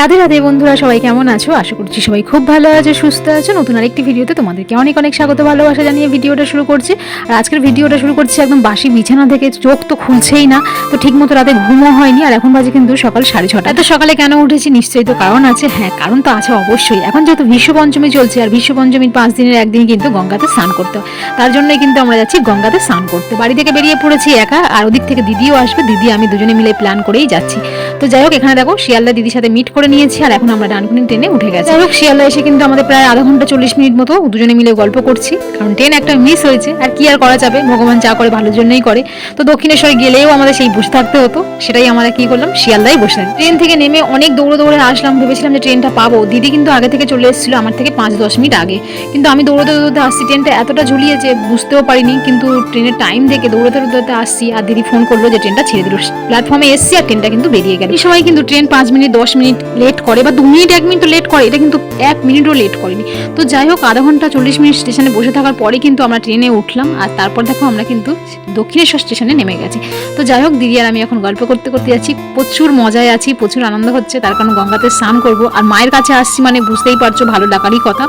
রাধে রাধে বন্ধুরা সবাই কেমন আছো? আশা করছি সবাই খুব ভালো আছে, সুস্থ আছো। নতুন আরেকটি ভিডিওতে তোমাদেরকে অনেক অনেক স্বাগত, ভালোবাসা জানিয়ে ভিডিওটা শুরু করছি। আর আজকের ভিডিওটা শুরু করছি একদম বাসি বিছানা থেকে, চোখ তো খুলছেই না, তো ঠিকমতো রাতে ঘুমও হয়নি। আর এখন বাজে কিন্তু সকাল সাড়ে ছটা। এত সকালে কেন উঠেছি? নিশ্চয়ই তো কারণ আছে। হ্যাঁ কারণ তো আছে অবশ্যই। এখন যেহেতু বিশ্ব পঞ্চমী চলছে, আর বিশ্ব পঞ্চমীর পাঁচ দিনের একদিন কিন্তু গঙ্গাতে স্নান করতে তার জন্যই কিন্তু আমরা যাচ্ছি গঙ্গাতে স্নান করতে। বাড়ি থেকে বেরিয়ে পড়েছি একা, আর ওদিক থেকে দিদিও আসবে। দিদি, আমি দুজনে মিলে প্ল্যান করেই যাচ্ছি। তো যাই হোক, এখানে দেখো শিয়ালদা দিদির সাথে মিট করে নিয়েছি, আর এখন আমরা ডানকুনি ট্রেনে উঠে গেছি। যাই হোক, শিয়ালদা এসে কিন্তু আমাদের প্রায় আধা ঘণ্টা চল্লিশ মিনিট মতো দুজনে মিলে গল্প করছি। কারণ ট্রেন একটা মিস হয়েছে, আর কি আর করা যাবে? ভগবান যা করে ভালোর জন্যই করে। তো দক্ষিণেশ্বরে গেলেও আমাদের সেই বসে থাকতে হতো। সেটাই আমরা কি করলাম? শিয়ালদাই বসে ট্রেন থেকে নেমে অনেক দৌড়ে দৌড়ে আসলাম, ভেবেছিলাম যে ট্রেনটা পাবো। দিদি কিন্তু আগে থেকে চলে এসেছিল আমার থেকে পাঁচ দশ মিনিট আগে। কিন্তু আমি দৌড়তে দৌড়তে আসছি, ট্রেনটা এতটা ঝুলিয়েছে বুঝতেও পারিনি। কিন্তু ট্রেনের টাইম দেখে দৌড়তে দৌড়তে আসছি, আর দিদি ফোন করল যে ট্রেনটা ছেড়ে দিল। প্ল্যাটফর্মে এসছি, আর ট্রেনটা কিন্তু বেরিয়ে গেল। এই সময় কিন্তু ট্রেন পাঁচ মিনিট, দশ মিনিট লেট করে, বা দু মিনিট এক মিনিট তো লেট করে, এটা কিন্তু এক মিনিটও লেট করেনি। তো যাই হোক, আধা ঘণ্টা চল্লিশ মিনিট স্টেশনে বসে থাকার পরে কিন্তু আমরা ট্রেনে উঠলাম, আর তারপর দেখো আমরা কিন্তু দক্ষিণেশ্বর স্টেশনে নেমে গেছি। তো যাই হোক, দিদি আর আমি এখন গল্প করতে করতে যাচ্ছি, প্রচুর মজায় আছি, প্রচুর আনন্দ হচ্ছে, তার কারণ গঙ্গাতে স্নান করব, আর মায়ের কাছে আসছি মানে বুঝতেই পারছ ভালো ডাকারই কথা।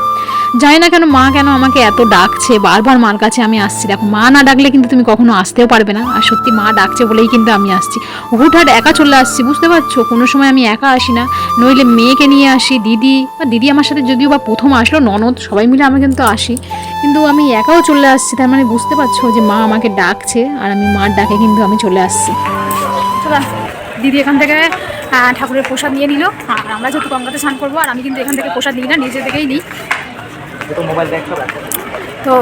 জানি না কেন মা কেন আমাকে এত ডাকছে, বারবার মার কাছে আমি আসছি। দেখো, মা না ডাকলে কিন্তু তুমি কখনো আসতেও পারবে না, আর সত্যি মা ডাকছে বলেই কিন্তু আমি আসছি। হুটহাট একা চলে আসছি, বুঝতে পারছ? কোনো সময় আমি একা আসি না নইলে মেয়েকে নিয়ে আসি দিদি বা দিদি আমার সাথে যদিও বা প্রথম আসলো ননদ সবাই মিলে আমি কিন্তু আসি। কিন্তু আমি একাও চলে আসছি তার মানে বুঝতে পারছ যে মা আমাকে ডাকছে আর আমি মার ডাকে কিন্তু আমি চলে আসছি। চলা দিদি এখান থেকে ঠাকুরের প্রসাদ নিয়ে নিল। আর আমরা যেহেতু গঙ্গাতে স্নান করব আর আমি কিন্তু এখান থেকে প্রসাদ নিই না নিজে থেকেই নিই। মোবাইল তো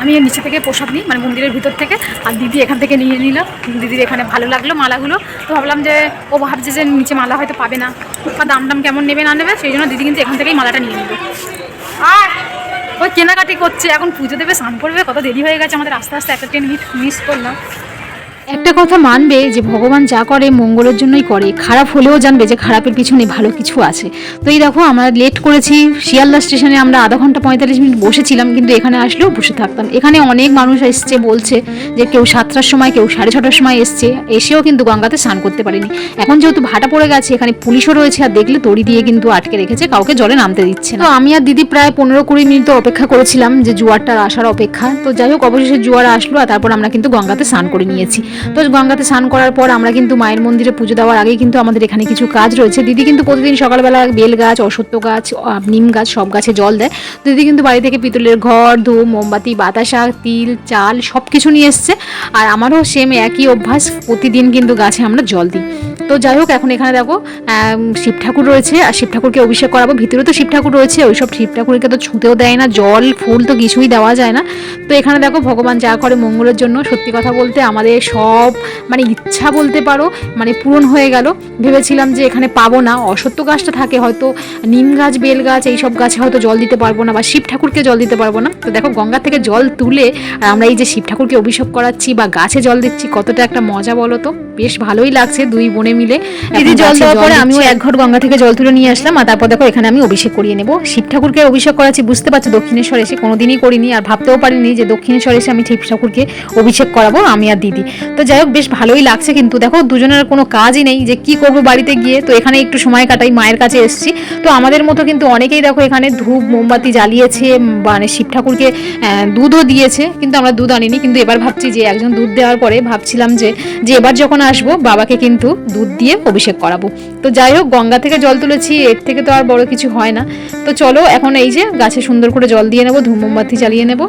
আমি নিচে থেকে প্রসাদ নিই মানে মন্দিরের ভিতর থেকে। আর দিদি এখান থেকে নিয়ে নিল। দিদির এখানে ভালো লাগল মালাগুলো। তো ভাবলাম যে ও ভাবছে যে নিচে মালা হয়তো পাবে না। বা দাম দাম কেমন নেবে, না নেবে, সেই জন্য দিদি কিন্তু এখান থেকেই মালাটা নিয়ে নিল। আর ওই কেনাকাটি করছে, এখন পুজো দেবে, স্নান করবে, কত দেরি হয়ে গেছে আমাদের আস্তে আস্তে একটা ট্রেন মিস করলাম। একটা কথা মানবে যে ভগবান যা করে মঙ্গলের জন্যই করে। খারাপ হলেও জানবে যে খারাপের পিছনে ভালো কিছু আছে। তো এই দেখো, আমরা লেট করেছি, শিয়ালদা স্টেশনে আমরা আধা ঘণ্টা পঁয়তাল্লিশ মিনিট বসেছিলাম, কিন্তু এখানে আসলেও বসে থাকতাম। এখানে অনেক মানুষ এসছে, বলছে যে কেউ সাতটার সময়, কেউ সাড়ে ছটার সময় এসছে। এসেও কিন্তু গঙ্গাতে স্নান করতে পারেনি। এখন যেহেতু ভাটা পড়ে গেছে, এখানে পুলিশও রয়েছে, আর দেখলে তড়ি দিয়ে কিন্তু আটকে রেখেছে, কাউকে জলে নামতে দিচ্ছে তো আমি আর দিদি প্রায় পনেরো কুড়ি মিনিট তো অপেক্ষা করেছিলাম যে জোয়ারটার আসার অপেক্ষা। তো যাই হোক, অবশেষে জোয়ার আসলো, আর তারপর আমরা কিন্তু গঙ্গাতে স্নান করে নিয়েছি। তো গঙ্গাতে স্নান করার পর আমরা কিন্তু মায়ের মন্দিরে পুজো দেওয়ার আগেই কিন্তু আমাদের এখানে কিছু কাজ রয়েছে। দিদি কিন্তু প্রতিদিন সকালবেলা বেল গাছ অসত্য গাছ নিম গাছ সব গাছে জল দেয়। তো দিদি কিন্তু বাড়ি থেকে পিতলের ঘর, ধূপ, মোমবাতি, বাতাসা, তিল, চাল সব কিছু নিয়ে এসছে। আর আমারও সেম একই অভ্যাস, প্রতিদিন কিন্তু গাছে আমরা জল দিই। তো যাই হোক, এখন এখানে দেখো শিব ঠাকুর রয়েছে। আর শিব ঠাকুরকে অভিষেক করাবো। ভিতরে তো শিব ঠাকুর রয়েছে ওই সব শিব ঠাকুরকে তো ছুঁতেও দেয় না, জল, ফুল তো কিছুই দেওয়া যায় না। তো এখানে দেখো, ভগবান যা করে মঙ্গলের জন্য। সত্যি কথা বলতে আমাদের সব মানে ইচ্ছা বলতে পারো মানে পূরণ হয়ে গেল। ভেবেছিলাম যে এখানে পাবো না। অসত্য গাছটা থাকে হয়তো নিম গাছ বেল গাছ এইসব গাছে হয়তো জল দিতে পারব না বা শিব ঠাকুরকে জল দিতে পারব না। তো দেখো গঙ্গা থেকে জল তুলে আর আমরা এই যে শিব ঠাকুরকে অভিষেক করাচ্ছি বা গাছে জল দিচ্ছি কতটা একটা মজা বলো তো? বেশ ভালোই লাগছে দুই বোনে মিলে। দিদি জল দেওয়ার পরে আমিও এক ঘর গঙ্গা থেকে জল তুলে নিয়ে আসলাম আর তারপর দেখো এখানে আমি অভিষেক করিয়ে নেব। শিব ঠাকুরকে অভিষেক করাচ্ছি বুঝতে পারছ দক্ষিণেশ্বর এসে কোনোদিনই করিনি আর ভাবতেও পারিনি যে দক্ষিণেশ্বর এসে আমি শিব ঠাকুরকে অভিষেক করাবো আমি আর দিদি। তো যাই হোক, বেশ ভালোই লাগছে কিন্তু। দেখো, দুজনের কোনো কাজই নেই যে কি করব বাড়িতে গিয়ে। তো এখানে একটু সময় কাটাই, মায়ের কাছে এসেছি। তো আমাদের মতো কিন্তু অনেকেই দেখো এখানে ধূপ, মোমবাতি জ্বালিয়েছে মানে শিব ঠাকুরকে দুধও দিয়েছে। কিন্তু আমরা দুধ আনিনি। কিন্তু এবার ভাবছি যে একজন দুধ দেওয়ার পরে ভাবছিলাম যে যে এবার যখন আসব, বাবাকে কিন্তু দুধ দিয়ে অভিষেক করাবো। তো যাই হোক, গঙ্গা থেকে জল তুলেছি, এর থেকে তো আর বড় কিছু হয় না। তো চলো, এখন এই যে গাছে সুন্দর করে জল দিয়ে নেব, ধূপ, মোমবাতি জ্বালিয়ে নেব।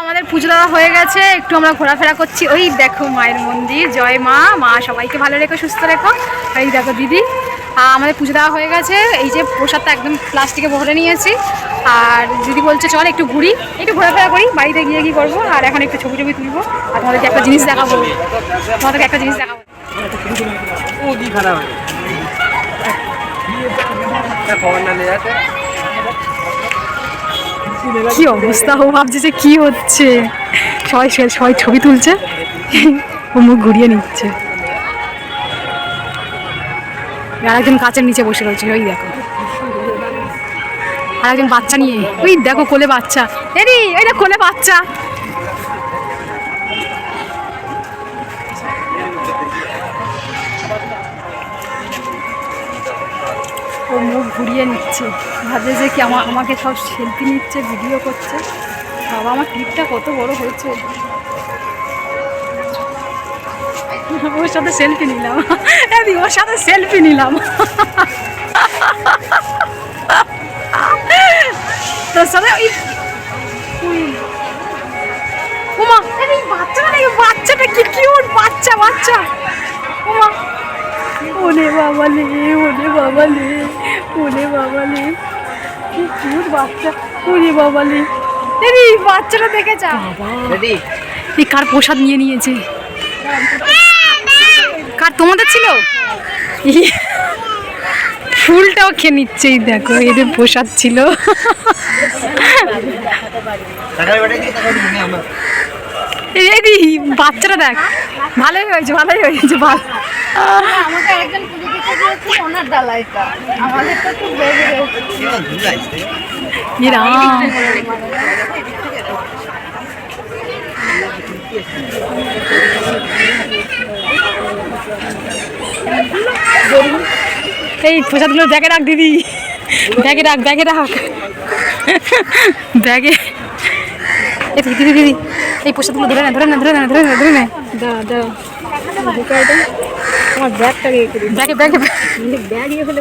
আমাদের পুজো দেওয়া হয়ে গেছে, একটু আমরা ঘোরাফেরা করছি। ওই দেখো মায়ের মন্দির, জয় মা মা সবাইকে ভালো রেখো, সুস্থ রেখো। এই দেখো দিদি আমাদের পুজো দেওয়া হয়ে গেছে। এই যে প্রসাদটা একদম প্লাস্টিকে ভরে নিয়েছি। আর দিদি বলছে, চল একটু ঘুরি, একটু ঘোরাফেরা করি, বাড়িতে গিয়ে কি করব? আর এখন একটু ছবি টবি তুলবো। আর তোমাদেরকে একটা জিনিস দেখাবো। তোমাদেরকে একটা জিনিস দেখাবো। খারাপ। কি অবস্থা? ও ভাবছে যে কি হচ্ছে। সবাই সবাই ছবি তুলছে। ও মুখ ঘুরিয়ে নিচ্ছে। আর একজন কাঁচের নিচে বসে রয়েছে ওই দেখো। আর একজন বাচ্চা নিয়ে ওই দেখো কোলে বাচ্চা। এরি ওই দেখো কোলে বাচ্চা। ঘুরিয়ে নিচ্ছে। ভাবে যে কি আমার আমাকে সব সেলফি নিচ্ছে ভিডিও করছে। বাবা, আমার ক্লিপটা কত বড় হয়েছে। ওর সাথে সেলফি নিলাম। এদি, ওর সাথে সেলফি নিলাম। তোর সাথে ওই এই বাচ্চাটা নাকি বাচ্চাটা কি কিউট বাচ্চা বাচ্চা। ওমা ওলে বাবালে ওলে বাবালে ওলে বাবালে কি কিউট বাচ্চা ওলে বাবালে এই বাচ্চাটা দেখে যা। এই কার প্রসাদ নিয়ে নিয়েছে? কার তোমাদের ছিল? ই, ফুলটাও খেয়ে নিচ্ছে এই দেখো এদের প্রসাদ ছিল। এই বাচ্চাটা দেখ। ভালোই হয়েছে ভালোই হয়েছে ভালো। আমাকে একজন পুজো দিয়েছে ওনার ডালাইটা আমাদের তো খুব বেড়ে গেছে কেমন ধুলো আসছে এ রাম। এই প্রসাদগুলো ব্যাগে রাখ দিদি। ব্যাগে রাখ ব্যাগে রাখ। ব্যাগে দিদি দিদি দিদি। এই ধরে না ধরে না ধরে না ধরে না ধরে না। দা দা আমার ব্যাগটা রেখে দিই ব্যাগে ব্যাগে। ব্যাগ ইয়ে হলে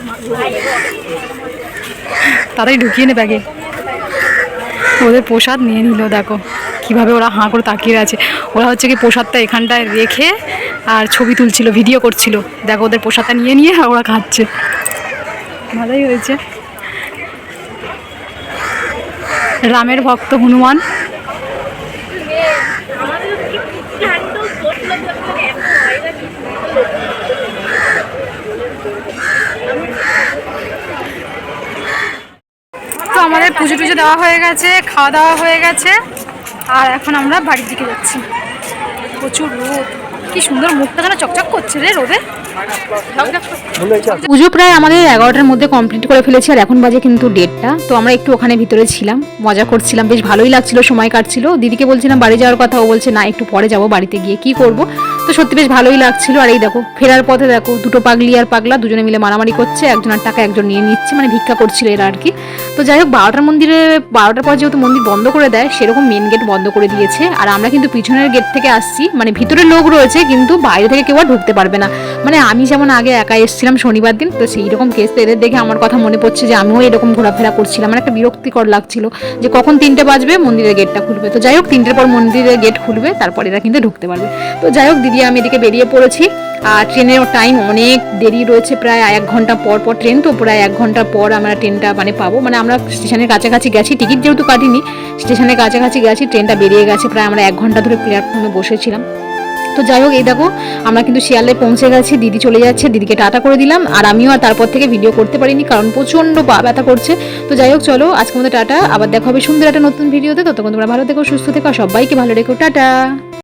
তাড়াতাড়ি ঢুকিয়ে নে ব্যাগে। ওদের প্রসাদ নিয়ে নিল দেখো। কীভাবে ওরা হাঁ করে তাকিয়ে আছে। ওরা হচ্ছে কি প্রসাদটা এখানটায় রেখে আর ছবি তুলছিল ভিডিও করছিল। দেখো ওদের প্রসাদটা নিয়ে নিয়ে আর ওরা খাচ্ছে। ভালোই হয়েছে। রামের ভক্ত হনুমান। তো আমাদের পুজো টুজো দেওয়া হয়ে গেছে, খাওয়া দাওয়া হয়ে গেছে। আর এখন আমরা বাড়ির দিকে যাচ্ছি। প্রচুর রোদ। কি সুন্দর মুখটা যেন চকচক করছে রে রোদে। পুজো প্রায় আমাদের এগারোটার মধ্যে কমপ্লিট করে ফেলেছি, আর এখন বাজে কিন্তু ডেটটা তো আমরা একটু ওখানে ভিতরে ছিলাম, মজা করছিলাম, বেশ ভালোই লাগছিল, সময় কাটছিল। দিদিকে বলছিলাম বাড়ি যাওয়ার কথা, ও বলছে, না, একটু পরে যাব বাড়িতে গিয়ে, কি করব? তো সত্যি বেশ ভালোই লাগছিল, আর এই দেখো, ফেরার পথে দেখো, দুটো পাগলি আর পাগলা, দুজনে মিলে মারামারি করছে একজনের টাকা একজন নিয়ে নিচ্ছে মানে ভিক্ষা করছিল এরা আর কি। তো যাই হোক, বারোটার মন্দিরে, বারোটার পর যেহেতু মন্দির বন্ধ করে দেয়, সেরকম মেন গেট বন্ধ করে দিয়েছে, আর আমরা কিন্তু পিছনের গেট থেকে আসছি মানে ভিতরে লোক রয়েছে, কিন্তু বাইরে থেকে কেউ আর ঢুকতে পারবে না। মানে আমি যেমন আগে একা এসেছিলাম শনিবার দিন, তো সেই রকম কেস তো এদের দেখে আমার কথা মনে পড়ছে যে আমিও এরকম ঘোরাফেরা করছিলাম। আমার একটা বিরক্তিকর লাগছিল যে কখন তিনটে বাজবে, মন্দিরের গেটটা খুলবে। তো যাই হোক, তিনটের পর মন্দিরের গেট খুলবে, তারপর এরা কিন্তু ঢুকতে পারবে। তো যাই হোক, দিদি, আমি এদিকে বেরিয়ে পড়েছি। আর ট্রেনের টাইম অনেক দেরি রয়েছে, প্রায় এক ঘণ্টা পর পর ট্রেন, তো প্রায় এক ঘণ্টা পর আমরা ট্রেনটা মানে পাবো। মানে আমরা স্টেশনের কাছাকাছি গেছি, টিকিট যেহেতু কাটিনি, স্টেশনের কাছাকাছি গেছি, ট্রেনটা বেরিয়ে গেছে। প্রায় আমরা এক ঘণ্টা ধরে প্ল্যাটফর্মে বসেছিলাম। তো যাই হোক, এই দেখো, আমরা কিন্তু শিয়ালে পৌঁছে গেছি, দিদি চলে যাচ্ছে, দিদিকে টাটা করে দিলাম, আর আমিও আর তারপর থেকে ভিডিও করতে পারিনি, কারণ প্রচণ্ড পা ব্যথা করছে। তো যাই হোক, চলো আজকে আমাদের টাটা, আবার দেখো হবে সুন্দর একটা নতুন ভিডিওতে ততক্ষণ তোমরা ভালো থেকো, সুস্থ থেকো সবাইকে ভালো রেখো, টাটা।